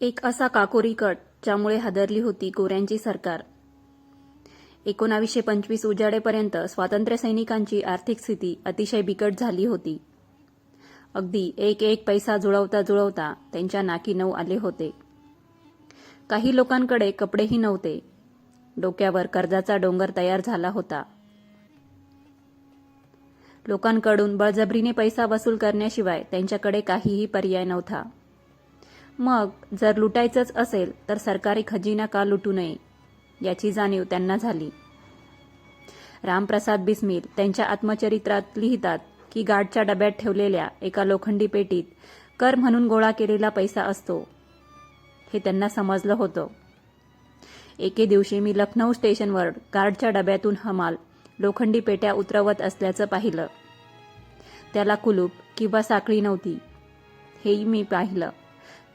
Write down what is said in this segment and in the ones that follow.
एक असा काकोरी कट ज्यामुळे हादरली होती गोऱ्यांची सरकार. एकोणावीसशे पंचवीस उजाडेपर्यंत स्वातंत्र्य सैनिकांची आर्थिक स्थिती अतिशय बिकट झाली होती. अगदी एक एक पैसा जुळवता जुळवता त्यांच्या नाकी नऊ आले होते. काही लोकांकडे कपडेही नव्हते. डोक्यावर कर्जाचा डोंगर तयार झाला होता. लोकांकडून बळजबरीने पैसा वसूल करण्याशिवाय त्यांच्याकडे काहीही पर्याय नव्हता. मग जर लुटायचंच असेल तर सरकारी खजिना का लुटू नये? याची जाणीव त्यांना झाली. रामप्रसाद बिस्मिल त्यांच्या आत्मचरित्रात लिहितात की गार्डच्या डब्यात ठेवलेल्या एका लोखंडी पेटीत कर म्हणून गोळा केलेला पैसा असतो. हे त्यांना समजलं होतं. एके दिवशी मी लखनौ स्टेशनवर गार्डच्या डब्यातून हमाल लोखंडी पेट्या उतरवत असल्याचं पाहिलं. त्याला कुलूप किंवा साखळी नव्हती. हेही मी पाहिलं.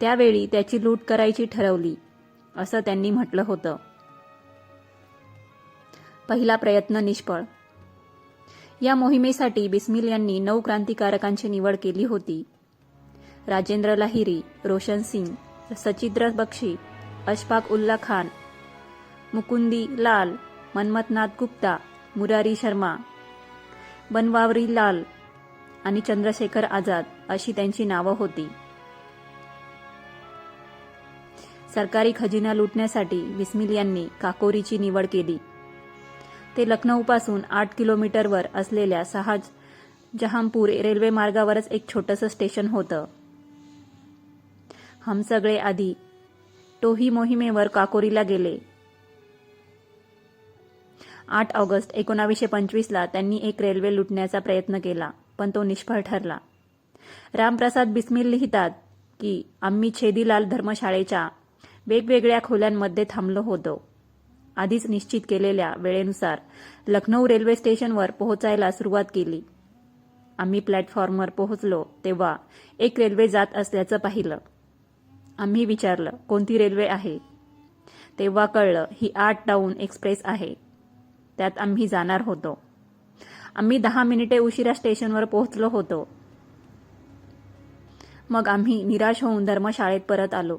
त्यावेळी त्याची लूट करायची ठरवली असं त्यांनी म्हटलं होतं. पहिला प्रयत्न निष्फळ. या मोहिमेसाठी बिस्मिल यांनी नऊ क्रांतिकारकांची निवड केली होती. राजेंद्र लाहिरी रोशन सिंग सचिद्र बक्षी अशफाक उल्ला खान मुकुंदी लाल मनमथनाथ गुप्ता मुरारी शर्मा बनवावरी लाल आणि चंद्रशेखर आझाद अशी त्यांची नावं होती. सरकारी खजिना लुटण्यासाठी बिस्मिल यांनी काकोरीची निवड केली. ते लखनौपासून आठ किलोमीटरवर असलेल्या सहा जहांपूर रेल्वे मार्गावरच एक छोटंसं स्टेशन होतं. हम सगळे आधी टोही मोहिमेवर काकोरीला गेले. आठ ऑगस्ट एकोणावीसशे पंचवीसला त्यांनी एक रेल्वे लुटण्याचा प्रयत्न केला पण तो निष्फळ ठरला. रामप्रसाद बिस्मिल लिहितात की आम्ही छेदीलाल धर्मशाळेच्या वेगवेगळ्या खोल्यांमध्ये थांबलो होतो. आधीच निश्चित केलेल्या वेळेनुसार लखनौ रेल्वे स्टेशनवर पोहोचायला सुरुवात केली. आम्ही प्लॅटफॉर्मवर पोहोचलो तेव्हा एक रेल्वे जात असल्याचं पाहिलं. आम्ही विचारलं कोणती रेल्वे आहे? तेव्हा कळलं ही आठ टाऊन एक्सप्रेस आहे. त्यात आम्ही जाणार होतो. आम्ही दहा मिनिटे उशिरा स्टेशनवर पोहोचलो होतो. मग आम्ही निराश होऊन धर्मशाळेत परत आलो.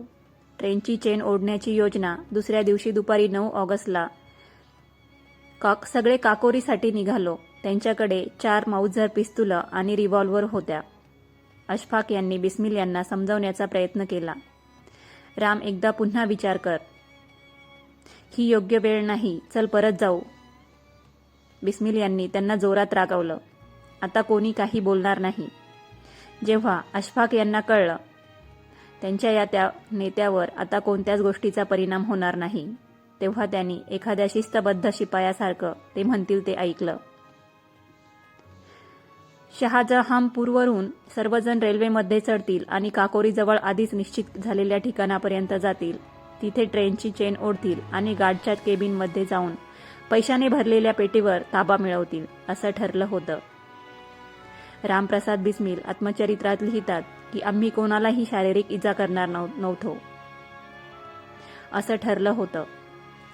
ट्रेनची चेन ओढण्याची योजना दुसऱ्या दिवशी दुपारी नऊ ऑगस्टला. काक सगळे काकोरीसाठी निघालो. त्यांच्याकडे चार माऊझर पिस्तुलं आणि रिव्हॉल्वर होत्या. अशफाक यांनी बिस्मिल यांना समजावण्याचा प्रयत्न केला. राम एकदा पुन्हा विचार कर. ही योग्य वेळ नाही. चल परत जाऊ. बिस्मिल यांनी त्यांना जोरात रागवलं. आता कोणी काही बोलणार नाही. जेव्हा अशफाक यांना कळलं त्यांच्या या त्या नेत्यावर आता कोणत्याच गोष्टीचा परिणाम होणार नाही. तेव्हा त्यांनी एखाद्या शिस्तबद्ध शिपायासारखं ते म्हणतील ते ऐकलं. शहाजहामपूरवरून सर्वजण रेल्वेमध्ये चढतील आणि काकोरीजवळ आधीच निश्चित झालेल्या ठिकाणापर्यंत जातील. तिथे ट्रेनची चेन ओढतील आणि गार्डच्या केबिनमध्ये जाऊन पैशाने भरलेल्या पेटीवर ताबा मिळवतील असं ठरलं होतं. रामप्रसाद बिस्मिल आत्मचरित्रात लिहितात की आम्ही कोणालाही शारीरिक इजा करणार नव्हतो. असं ठरलं होतं.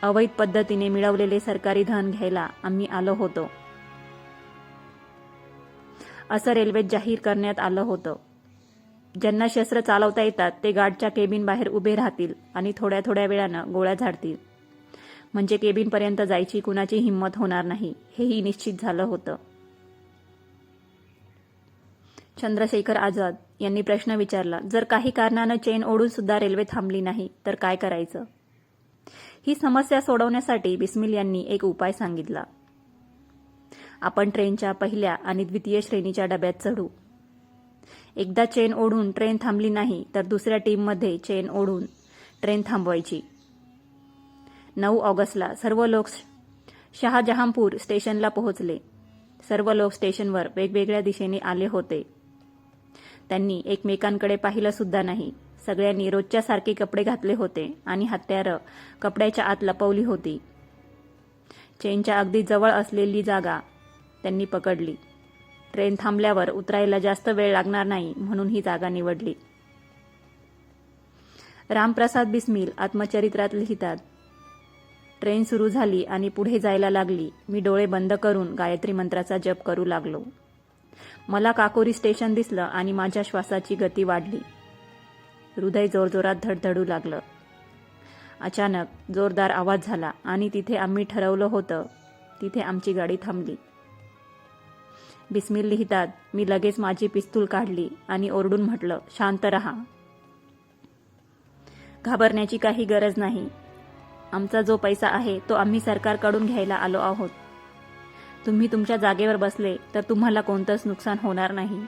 अवैध पद्धतीने मिळवलेले सरकारी धन घ्यायला आम्ही आलो होतो. असं रेल्वेत जाहीर करण्यात आलं होतं. ज्यांना शस्त्र चालवता येतात ते गार्डच्या केबिन बाहेर उभे राहतील आणि थोड्या थोड्या वेळानं गोळ्या झाडतील. म्हणजे केबिनपर्यंत जायची कुणाची हिंमत होणार नाही हेही निश्चित झालं होतं. चंद्रशेखर आझाद यांनी प्रश्न विचारला जर काही कारणानं चेन ओढून सुद्धा रेल्वे थांबली नाही तर काय करायचं? ही समस्या सोडवण्यासाठी बिस्मिल यांनी एक उपाय सांगितला. आपण ट्रेनच्या पहिल्या आणि द्वितीय श्रेणीच्या डब्यात चढू. एकदा चेन ओढून ट्रेन थांबली नाही तर दुसऱ्या टीममध्ये चेन ओढून ट्रेन थांबवायची. नऊ ऑगस्टला सर्व लोक शहाजहांपूर स्टेशनला पोहोचले. सर्व लोक स्टेशनवर वेगवेगळ्या दिशेने आले होते. त्यांनी एकमेकांकडे पाहिलं सुद्धा नाही. सगळ्यांनी रोजच्या सारखे कपडे घातले होते आणि हत्यारं कपड्याच्या आत लपवली होती. चेनच्या अगदी जवळ असलेली जागा त्यांनी पकडली. ट्रेन थांबल्यावर उतरायला जास्त वेळ लागणार नाही म्हणून ही जागा निवडली. रामप्रसाद बिस्मिल आत्मचरित्रात लिहितात ट्रेन सुरू झाली आणि पुढे जायला लागली. मी डोळे बंद करून गायत्री मंत्राचा जप करू लागलो. मला काकोरी स्टेशन दिसलं आणि माझ्या श्वासाची गती वाढली. हृदय जोरजोरात धडधडू लागलं. अचानक जोरदार आवाज झाला आणि तिथे आम्ही ठरवलं होतं तिथे आमची गाडी थांबली. बिस्मिल लिहितात मी लगेच माझी पिस्तूल काढली आणि ओरडून म्हटलं शांत रहा. घाबरण्याची काही गरज नाही. आमचा जो पैसा आहे तो आम्ही सरकारकडून घ्यायला आलो आहोत. तुम्ही तुमच्या जागेवर बसले तर तुम्हाला कोणतंच नुकसान होणार नाही.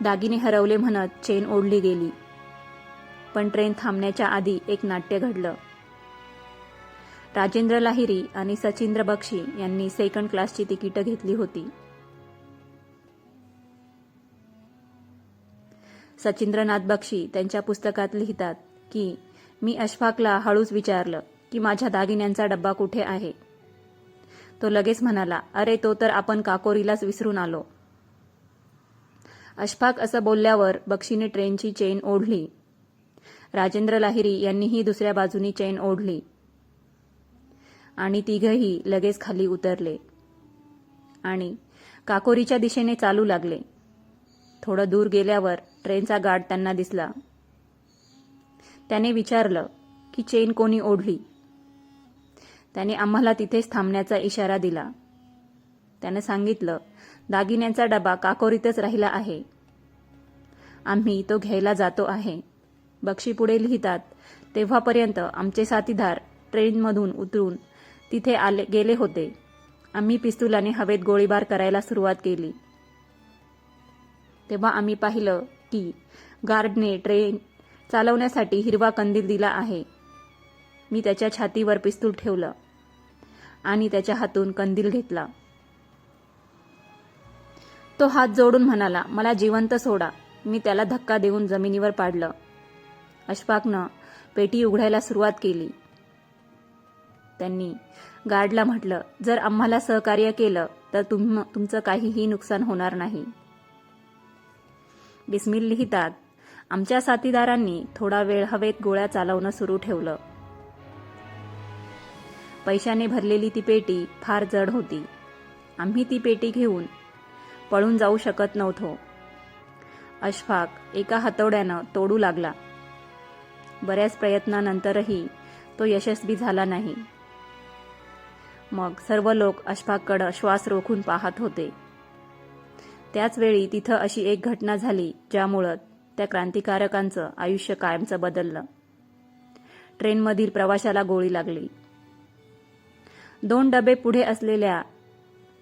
दागिने हरवले म्हणत चेन ओढली गेली. पण ट्रेन थांबण्याच्या आधी एक नाट्य घडलं. राजेंद्र लाहिरी आणि सचिंद्र बक्षी यांनी सेकंड क्लासची तिकीटं घेतली होती. सचिंद्रनाथ बक्षी त्यांच्या पुस्तकात लिहितात की मी अशफाकला हळूच विचारलं की माझ्या दागिन्यांचा डब्बा कुठे आहे? तो लगेच म्हणाला अरे तो तर आपण काकोरीलाच विसरून आलो. अशफाक असं बोलल्यावर बक्षीने ट्रेनची चेन ओढली. राजेंद्र लाहिरी यांनीही दुसऱ्या बाजूनी चेन ओढली. आणि तिघही लगेच खाली उतरले. आणि काकोरीच्या दिशेने चालू लागले. थोडं दूर गेल्यावर ट्रेनचा गार्ड त्यांना दिसला. त्याने विचारलं की चेन कोणी ओढली? त्याने आम्हाला तिथेच थांबण्याचा इशारा दिला. त्यानं सांगितलं दागिन्यांचा डबा काकोरीतच राहिला आहे. आम्ही तो घ्यायला जातो आहे. बक्षी पुढे लिहितात तेव्हापर्यंत आमचे साथीदार ट्रेनमधून उतरून तिथे आले गेले होते. आम्ही पिस्तुलाने हवेत गोळीबार करायला सुरुवात केली. तेव्हा आम्ही पाहिलं की गार्डने ट्रेन चालवण्यासाठी हिरवा कंदील दिला आहे. मी त्याच्या छातीवर पिस्तूल ठेवलं आणि त्याच्या हातून कंदील घेतला. तो हात जोडून म्हणाला मला जिवंत सोडा. मी त्याला धक्का देऊन जमिनीवर पाडलं. अशफाकनं पेटी उघडायला सुरुवात केली. त्यांनी गार्डला म्हटलं जर आम्हाला सहकार्य केलं तर तुम तुमचं काहीही नुकसान होणार नाही. बिस्मिल लिहितात आमच्या साथीदारांनी थोडा वेळ हवेत गोळ्या चालवणं सुरू ठेवलं. पैशाने भरलेली ती पेटी फार जड होती. आम्ही ती पेटी घेऊन पळून जाऊ शकत नव्हतो. अशफाक एका हातोड्यानं तोडू लागला. बऱ्याच प्रयत्नानंतरही तो यशस्वी झाला नाही. मग सर्व लोक अशफाककडं श्वास रोखून पाहत होते. त्याचवेळी तिथं अशी एक घटना झाली ज्यामुळं त्या क्रांतिकारकांचं आयुष्य कायमचं बदललं. ट्रेनमधील प्रवाशाला गोळी लागली. दोन डबे पुढे असलेल्या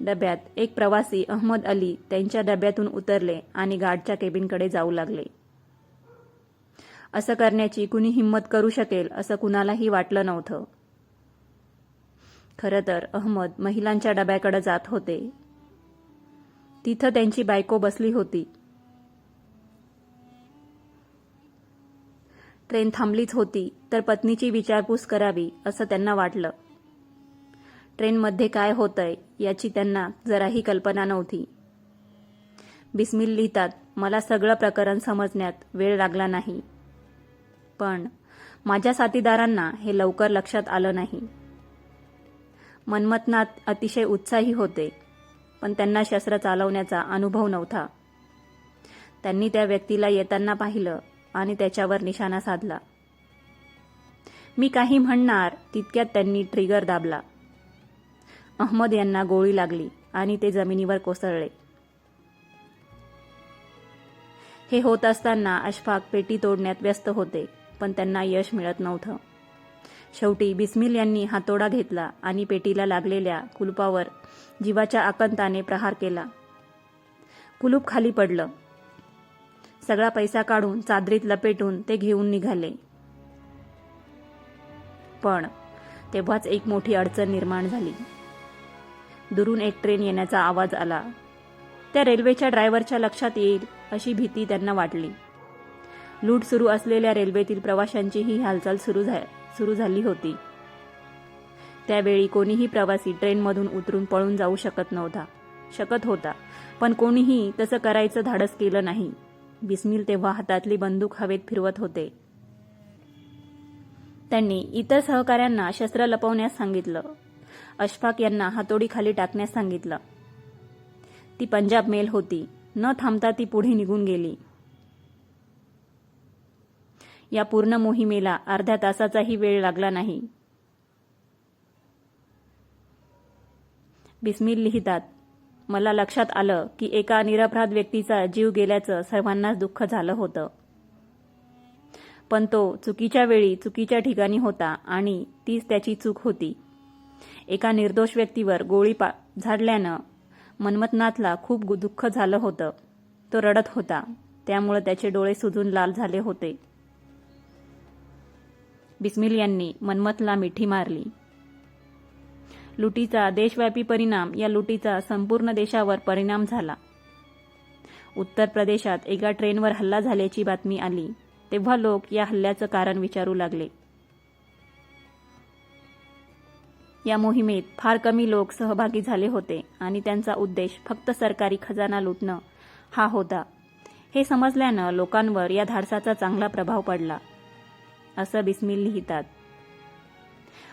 डब्यात एक प्रवासी अहमद अली त्यांच्या डब्यातून उतरले आणि गार्डच्या केबिनकडे जाऊ लागले. असं करण्याची कुणी हिंमत करू शकेल असं कुणालाही वाटलं नव्हतं. खरं तर अहमद महिलांच्या डब्याकडे जात होते. तिथं त्यांची बायको बसली होती. ट्रेन थांबलीच होती तर पत्नीची विचारपूस करावी असं त्यांना वाटलं. ट्रेनमध्ये काय होतंय याची त्यांना जराही कल्पना नव्हती. बिस्मिल लिहितात मला सगळं प्रकरण समजण्यात वेळ लागला नाही. पण माझ्या साथीदारांना हे लवकर लक्षात आलं नाही. मन्मथनाथ अतिशय उत्साही होते पण त्यांना शस्त्र चालवण्याचा अनुभव नव्हता. त्यांनी त्या व्यक्तीला येताना पाहिलं आणि त्याच्यावर निशाणा साधला. मी काही म्हणणार तितक्यात त्यांनी ट्रिगर दाबला. अहमद यांना गोळी लागली आणि ते जमिनीवर कोसळले. हे होत असताना अशफाक पेटी तोडण्यात व्यस्त होते पण त्यांना यश मिळत नव्हतं. शेवटी बिस्मिल यांनी हातोडा घेतला आणि पेटीला लागलेल्या कुलपावर जीवाच्या आकंताने प्रहार केला. कुलूप खाली पडलं. सगळा पैसा काढून चादरीत लपेटून ते घेऊन निघाले. पण तेव्हाच एक मोठी अडचण निर्माण झाली. दुरून एक ट्रेन येण्याचा आवाज आला. त्या रेल्वेच्या ड्रायव्हरच्या लक्षात येईल अशी भीती त्यांना वाटली. लूट सुरू असलेल्या रेल्वेतील प्रवाशांची ही हालचाल सुरू झा सुरू झाली होती. त्यावेळी कोणीही प्रवासी ट्रेनमधून उतरून पळून जाऊ शकत नव्हता शकत होता पण कोणीही तसं करायचं धाडस केलं नाही. बिस्मिल तेव्हा हातातली बंदूक हवेत फिरवत होते. त्यांनी इतर सहकाऱ्यांना शस्त्र लपवण्यास सांगितलं. अशफाक यांना हातोडीखाली टाकण्यास सांगितलं. ती पंजाब मेल होती. न थांबता ती पुढे निघून गेली. या पूर्ण मोहिमेला अर्ध्या तासाचाही वेळ लागला नाही. बिस्मिल लिहितात मला लक्षात आलं की एका निरपराध व्यक्तीचा जीव गेल्याचं सर्वांनाच दुःख झालं होतं. पण तो चुकीच्या वेळी चुकीच्या ठिकाणी होता आणि तीच त्याची चूक होती. एका निर्दोष व्यक्तीवर गोळी पा झाडल्यानं मनमथनाथला खूप दुःख झालं होतं. तो रडत होता. त्यामुळे त्याचे डोळे सुजून लाल झाले होते. बिस्मिल यांनी मनमथला मिठी मारली. लुटीचा देशव्यापी परिणाम या लुटीचा संपूर्ण देशावर परिणाम झाला. उत्तर प्रदेशात एका ट्रेनवर हल्ला झाल्याची बातमी आली. तेव्हा लोक या हल्ल्याचं कारण विचारू लागले. या मोहिमेत फार कमी लोक सहभागी झाले होते आणि त्यांचा उद्देश फक्त सरकारी खजाना लुटणं हा होता. हे समजल्यानं लोकांवर या धाडसाचा चांगला प्रभाव पडला. असं बिस्मिल लिहितात.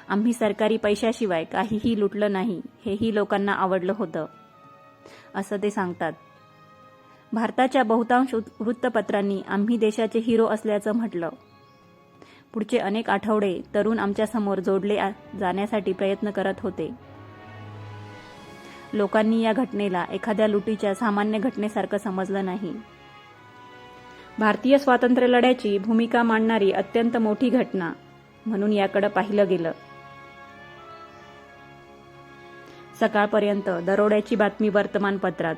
आम्ही सरकारी पैशाशिवाय काहीही लुटलं नाही हेही लोकांना आवडलं होतं. असं ते सांगतात. भारताच्या बहुतांश वृत्तपत्रांनी आम्ही देशाचे हिरो असल्याचं म्हटलं. पुढचे अनेक आठवडे तरुण आमच्यासमोर जोडले जाण्यासाठी प्रयत्न करत होते. लोकांनी या घटनेला एखाद्या लुटीच्या सामान्य घटनेसारखं समजलं नाही. भारतीय स्वातंत्र्य लढ्याची भूमिका मांडणारी अत्यंत मोठी घटना म्हणून याकडे पाहिलं गेलं. सकाळपर्यंत दरोड्याची बातमी वर्तमानपत्रात.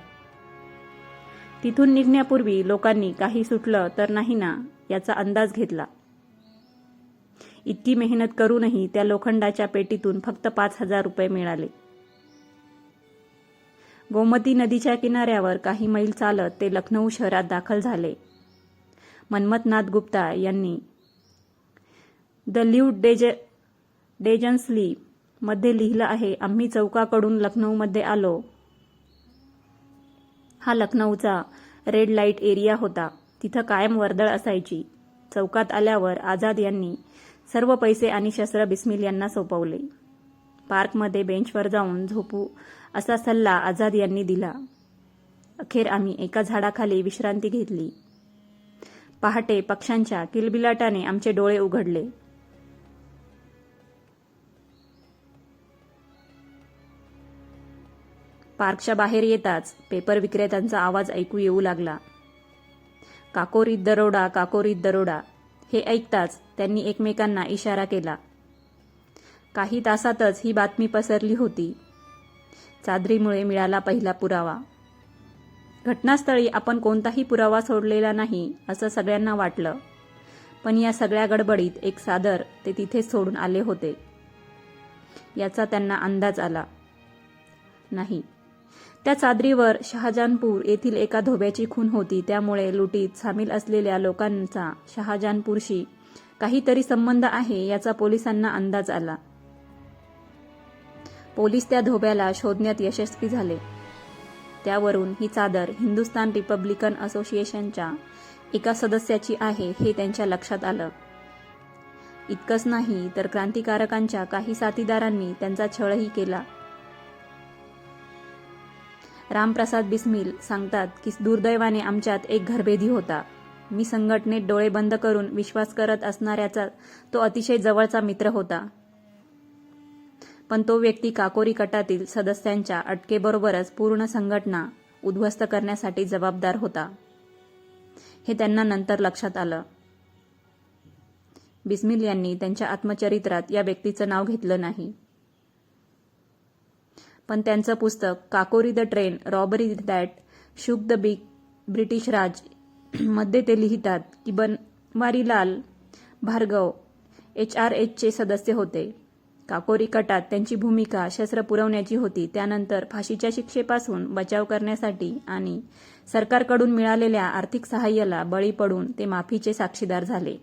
तिथून निघण्यापूर्वी लोकांनी काही सुटलं तर नाही ना याचा अंदाज घेतला. इतकी मेहनत करूनही त्या लोखंडाच्या पेटीतून फक्त पाच हजार रुपये मिळाले. गोमती नदीच्या किनाऱ्यावर काही मैल चालत ते लखनौ शहरात दाखल झाले. मन्मथनाथ गुप्ता यांनी द ल्यू डेज डेजन्सली मध्ये लिहिलं आहे आम्ही चौकाकडून लखनौमध्ये आलो. हा लखनौचा रेड लाइट एरिया होता. तिथं कायम वर्दळ असायची. चौकात आल्यावर आझाद यांनी सर्व पैसे आणि शस्त्र बिस्मिल यांना सोपवले. पार्कमध्ये बेंचवर जाऊन झोपू असा सल्ला आझाद यांनी दिला. अखेर आम्ही एका झाडाखाली विश्रांती घेतली. पहाटे पक्ष्यांच्या किलबिलाटाने आमचे डोळे उघडले. पार्कच्या बाहेर येताच पेपर विक्रेत्यांचा आवाज ऐकू येऊ लागला. काकोरीत दरोडा काकोरीत दरोडा. हे ऐकताच त्यांनी एकमेकांना इशारा केला. काही तासातच ही बातमी पसरली होती. चादरीमुळे मिळाला पहिला पुरावा. घटनास्थळी आपण कोणताही पुरावा सोडलेला नाही असं सगळ्यांना वाटलं. पण या सगळ्या गडबडीत एक सादर ते तिथेच सोडून आले होते. याचा त्यांना अंदाज आला. नाही त्या चादरीवर शहाजहानपूर येथील एका धोब्याची खून होती. त्यामुळे लुटीत सामील असलेल्या लोकांचा शहाजहानपूरशी काहीतरी संबंध आहे याचा पोलिसांना अंदाज आला. पोलीस त्या धोब्याला शोधण्यात यशस्वी झाले. त्यावरून ही चादर हिंदुस्तान रिपब्लिकन असोसिएशनच्या एका सदस्याची आहे हे त्यांच्या लक्षात आलं. इतकंच नाही तर क्रांतिकारकांच्या काही साथीदारांनी त्यांचा छळही केला. रामप्रसाद बिस्मिल सांगतात की दुर्दैवाने आमच्यात एक घरभेदी होता. मी संघटनेत डोळे बंद करून विश्वास करत असणाऱ्याचा तो अतिशय जवळचा मित्र होता. पण तो व्यक्ती काकोरी गटातील सदस्यांच्या अटकेबरोबरच पूर्ण संघटना उद्ध्वस्त करण्यासाठी जबाबदार होता. हे त्यांना नंतर लक्षात आलं. बिस्मिल यांनी त्यांच्या आत्मचरित्रात या व्यक्तीचं नाव घेतलं नाही. पण त्यांचं पुस्तक Kakori the train robbery that shook the big British राजमध्ये ते लिहितात की बनवारीलाल भार्गव एच आर एचचे सदस्य होते. काकोरी कटात त्यांची भूमिका शस्त्र पुरवण्याची होती. त्यानंतर फाशीच्या शिक्षेपासून बचाव करण्यासाठी आणि सरकारकडून मिळालेल्या आर्थिक सहाय्याला बळी पडून ते माफीचे साक्षीदार झाले.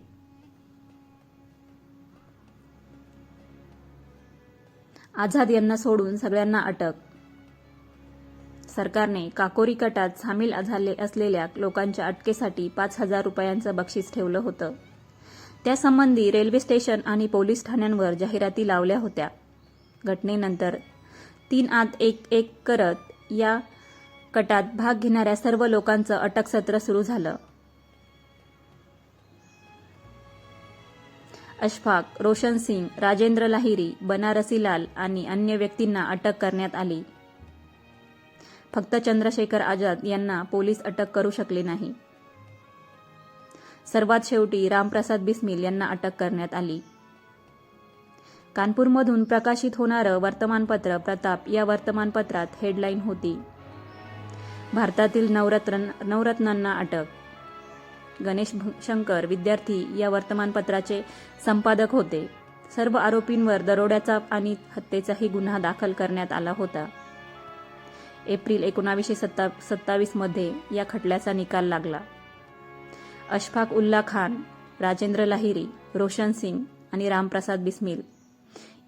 आझाद यांना सोडून सगळ्यांना अटक. सरकारने काकोरी कटात सामील झाले असलेल्या लोकांच्या अटकेसाठी पाच हजार रुपयांचं बक्षीस ठेवलं होतं. त्यासंबंधी रेल्वे स्टेशन आणि पोलीस ठाण्यांवर जाहिराती लावल्या होत्या. घटनेनंतर तीन आत एक एक करत या कटात भाग घेणाऱ्या सर्व लोकांचं अटक सत्र सुरू झालं. अशफाक रोशन सिंग राजेंद्र लाहिरी बनारसी लाल आणि अन्य व्यक्तींना अटक करण्यात आली. फक्त चंद्रशेखर आझाद यांना पोलीस अटक करू शकले नाही. सर्वात शेवटी रामप्रसाद बिस्मिल यांना अटक करण्यात आली. कानपूरमधून प्रकाशित होणारं वर्तमानपत्र प्रताप या वर्तमानपत्रात हेडलाईन होती. भारतातील नवरत्न नवरत्नांना अटक गणेश शंकर विद्यार्थी या वर्तमानपत्राचे संपादक होते. सर्व आरोपींवर दरोड्याचा आणि हत्येचाही गुन्हा दाखल करण्यात आला होता. एप्रिल एकोणावीसशे सत्ता सत्तावीसमध्ये या खटल्याचा निकाल लागला. अशफाक उल्ला खान राजेंद्र लाहिरी रोशन सिंग आणि रामप्रसाद बिस्मिल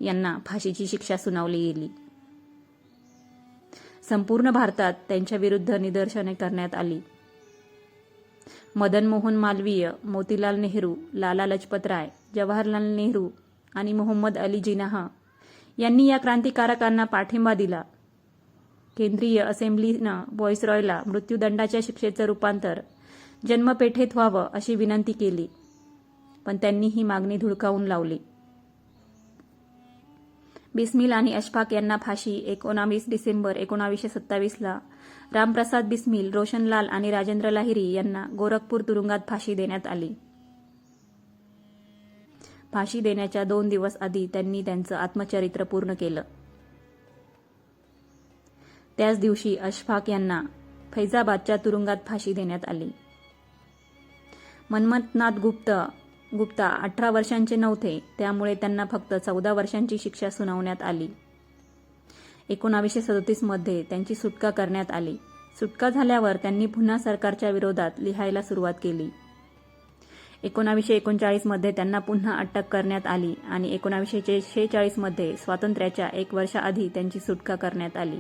यांना फाशीची शिक्षा सुनावली गेली. संपूर्ण भारतात त्यांच्याविरुद्ध निदर्शने करण्यात आली. मदन मोहन मालवीय मोतीलाल नेहरू लाला लजपत राय जवाहरलाल नेहरू आणि मोहम्मद अली जिनाह यांनी या क्रांतिकारकांना पाठिंबा दिला. केंद्रीय असेंब्लीनं व्हॉइसरॉयला मृत्यूदंडाच्या शिक्षेचं रूपांतर जन्मपेठेत व्हावं अशी विनंती केली पण त्यांनी ही मागणी धुडकावून लावली. बिस्मिल आणि अशफाक यांना फाशी एकोणावीस डिसेंबर एकोणावीसशे सत्तावीसला. रामप्रसाद बिस्मिल रोशनलाल आणि राजेंद्र लाहिरी यांना गोरखपूर तुरुंगात फाशी देण्यात आली. फाशी देण्याच्या दोन दिवस आधी त्यांनी त्यांचं आत्मचरित्र पूर्ण केलं. त्याच दिवशी अशफाक यांना फैजाबादच्या तुरुंगात फाशी देण्यात आली. मन्मथनाथ गुप्त गुप्ता अठरा वर्षांचे नव्हते त्यामुळे त्यांना फक्त चौदा वर्षांची शिक्षा सुनावण्यात आली. एकोणावीसशे सदोतीसमध्ये त्यांची सुटका करण्यात आली. सुटका झाल्यावर त्यांनी पुन्हा सरकारच्या विरोधात लिहायला सुरुवात केली. एकोणावीसशे एकोणचाळीसमध्ये त्यांना पुन्हा अटक करण्यात आली आणि एकोणावीसशे शेहेचाळीसमध्ये स्वातंत्र्याच्या एक वर्षाआधी त्यांची सुटका करण्यात आली.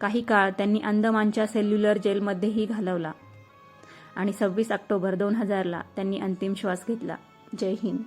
काही काळ त्यांनी अंदमानच्या सेल्युलर जेलमध्येही घालवला. आणि सव्वीस ऑक्टोबर दोन हजारला त्यांनी अंतिम श्वास घेतला. जय हिंद.